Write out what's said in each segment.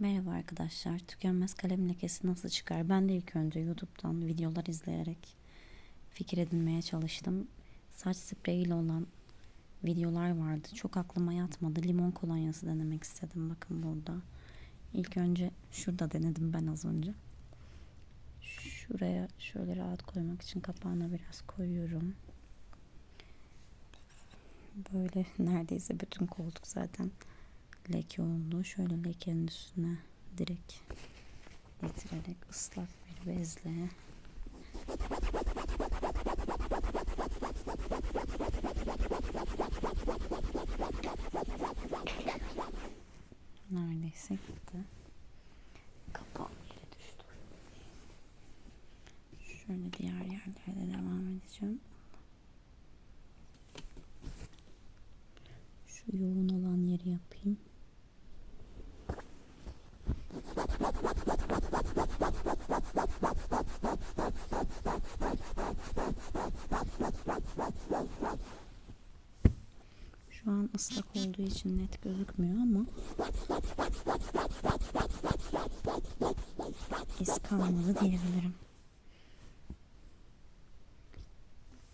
Merhaba arkadaşlar. Tükenmez kalem lekesi nasıl çıkar? Ben de ilk önce YouTube'dan videolar izleyerek fikir edinmeye çalıştım. Saç spreyiyle olan videolar vardı. Çok aklıma yatmadı. Limon kolonyası denemek istedim. Bakın burada. İlk önce şurada denedim ben az önce. Şuraya şöyle rahat koymak için kapağına biraz koyuyorum. Böyle neredeyse bütün koltuk zaten leke oldu. Şöyle lekenin üstüne direkt getirerek ıslak bir bezle neredeyse gitti. Kapağım yere düştü. Şöyle diğer yerlerde devam edeceğim. Şu yoğun olan yeri yapayım. Şu an ıslak olduğu için net gözükmüyor ama iz kalmadı diyebilirim.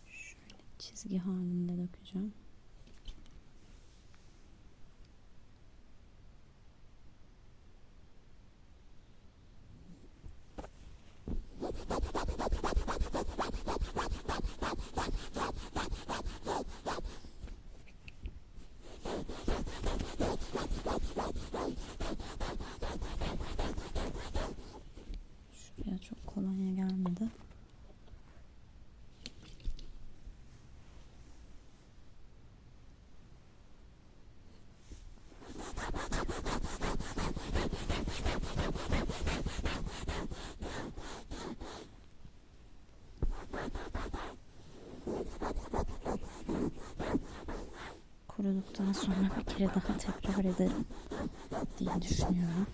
Şöyle çizgi halinde dökeceğim. Şuraya çok kolonya gelmedi. Kuruduktan sonra bir kere daha tekrar ederim diye düşünüyorum.